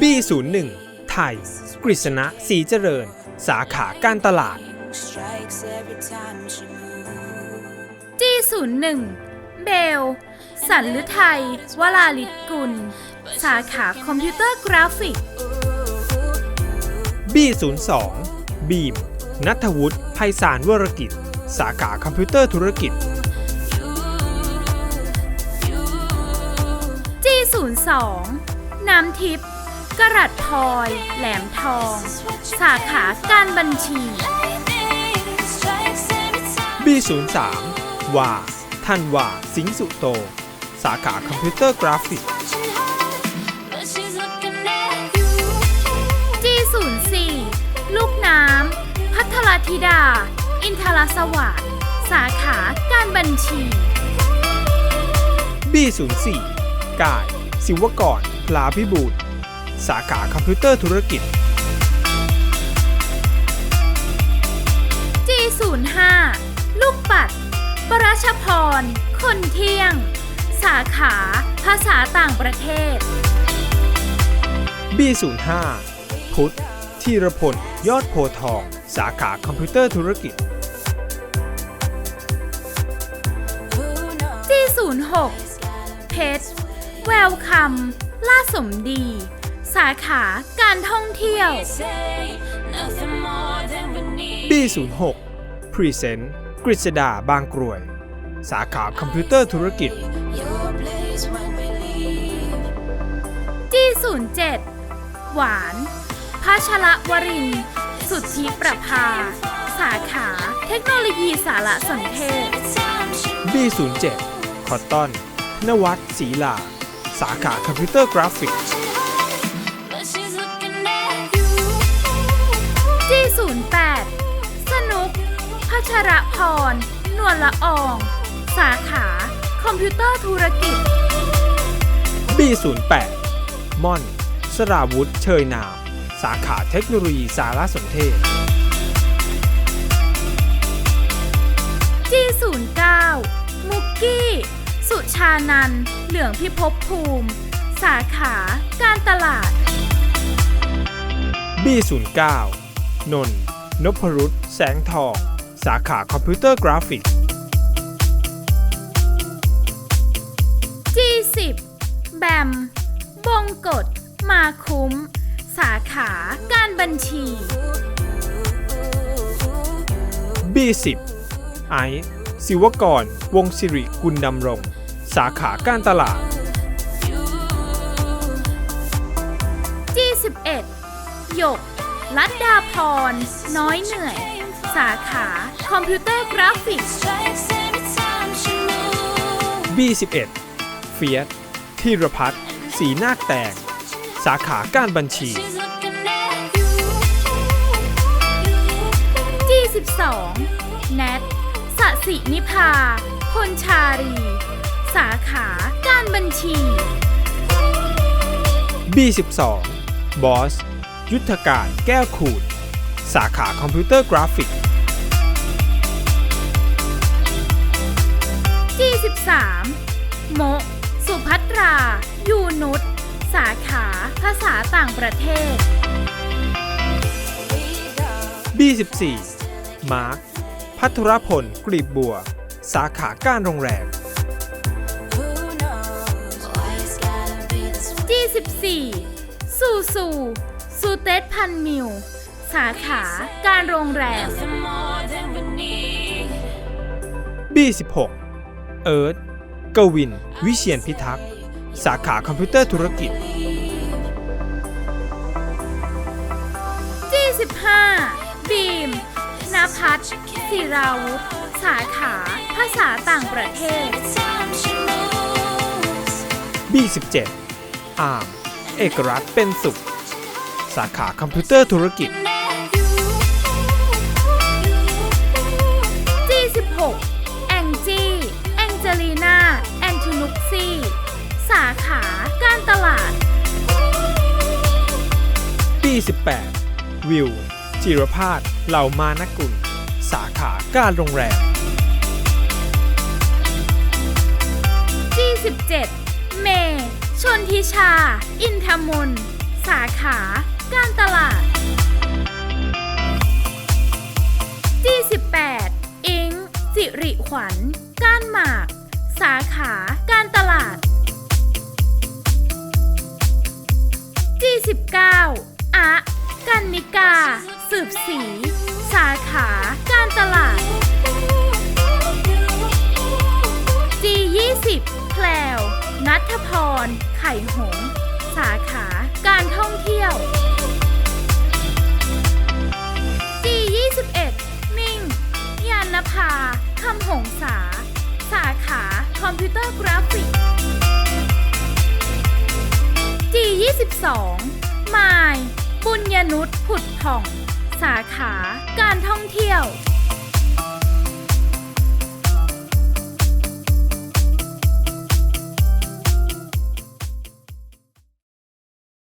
B01 ไทย กฤษณะศรีเจริญ สาขาการตลาด strikes every time she moves. G01 เบล สันฤทัยวลาลิตกุล สาขาคอมพิวเตอร์กราฟิก B02 บีม นัทวุฒิไพศาลวรกิจ สาขาคอมพิวเตอร์ธุรกิจ G02 น้ำทิพย์กรัดพลอย แหลมทอง สาขาการบัญชี Strikes every time. B03 วาทันวาสิงสุโต สาขาคอมพิวเตอร์กราฟิก But she's looking at you. G04 ลูกน้ำ พัทรธิดา อินทรสวัสดิ์สาขาการบัญชี B04 กาย ศิวกรพ ลาพิบูลสาขาคอมพิวเตอร์ธุรกิจ G05 ลูกปัด ปรัชพร คนเที่ยง สาขาภาษาต่างประเทศ B05 พุทธธีรพล ยอดโพธิ์ทอง สาขาคอมพิวเตอร์ธุรกิจ Who knows? G06 เพชร แววคำ ล่าสมดี สาขาการท่องเที่ยว Say nothing more than we need. B06 Present กฤษดาบางกรวย สาขาคอมพิวเตอร์ธุรกิจ Your place when we leave. G07 หวานพัชรวรินทร์สุทธิประภา สาขาเทคโนโลยีสารสนเทศ Every time she B07 คอตตอน นวัฒน์ศรีลา สาขาคอมพิวเตอร์กราฟิก But she's looking at you. G08 สนุกพัชรพร นวลละออง สาขา คอมพิวเตอร์ธุรกิจ B08 ม่อน สราวุธ เชยนาม สาขาเทคโนโลยีสารสนเทศ G09 มุกกี้สุ ชานันท์เหลืองพิภพภูมิ สาขาการตลาด B09 นนท์นพรุษแสงทอง สาขาคอมพิวเตอร์กราฟิก G10 แบม บงกฎมาคุ้ม สาขาการบัญชี B10 ไอซ์ศิวกร วงศิริกุลดำรง สาขาการตลาด G11 หยก ลัดดาพร น้อยเหนื่อย สาขาคอมพิวเตอร์กราฟิก Strikes every time she moves. B11 เฟียสธีรพัฒน์ศรีนาคแตงสาขาการบัญชี She's looking at you. G12 แนทสสินิพาคนชารี สาขาการบัญชี B12 บอส ยุทธการแก้วขูด สาขาคอมพิวเตอร์กราฟิก G13 โมะสุภัตรา ยูนุชสาขา ภาษาต่างประเทศ We go. B14 มาร์ค พัทรพลกลีบบัว สาขาการโรงแรม 14 สู่สู่สูเตสพันมิว สาขาการโรงแรม B16 เอิร์ธกวิน วิเชียนพิทักษ์ สาขาคอมพิวเตอร์ธุรกิจ G15 บีมนภัทรศิราวุธ สาขาภาษาต่างประเทศ B17 อาร์ม เอกรัฐเป็นสุข สาขาคอมพิวเตอร์ธุรกิจ G16 แองจี้แองเจลีนาแอนทูนุกซี่สาขาการตลาด B18 วิว จิรพาสเหล่ามานกุล สาขาการโรงแรม G17 เมย์ ชนทิชา อินทมน์สาขา การตลาด G18 อิงสิริขวัญ ก้านหมาก สาขา การตลาด G19 อะกันนิกา สืบสี สาขา การตลาด G20 แพลว นัทพร ไข่หง สาขา การท่องเที่ยว G21 มิ่ง ยานภาคำหงษา สาขาคอมพิวเตอร์กราฟิก G22 มาย บุญญนุษผุดผ่อง สาขา การท่องเที่ยว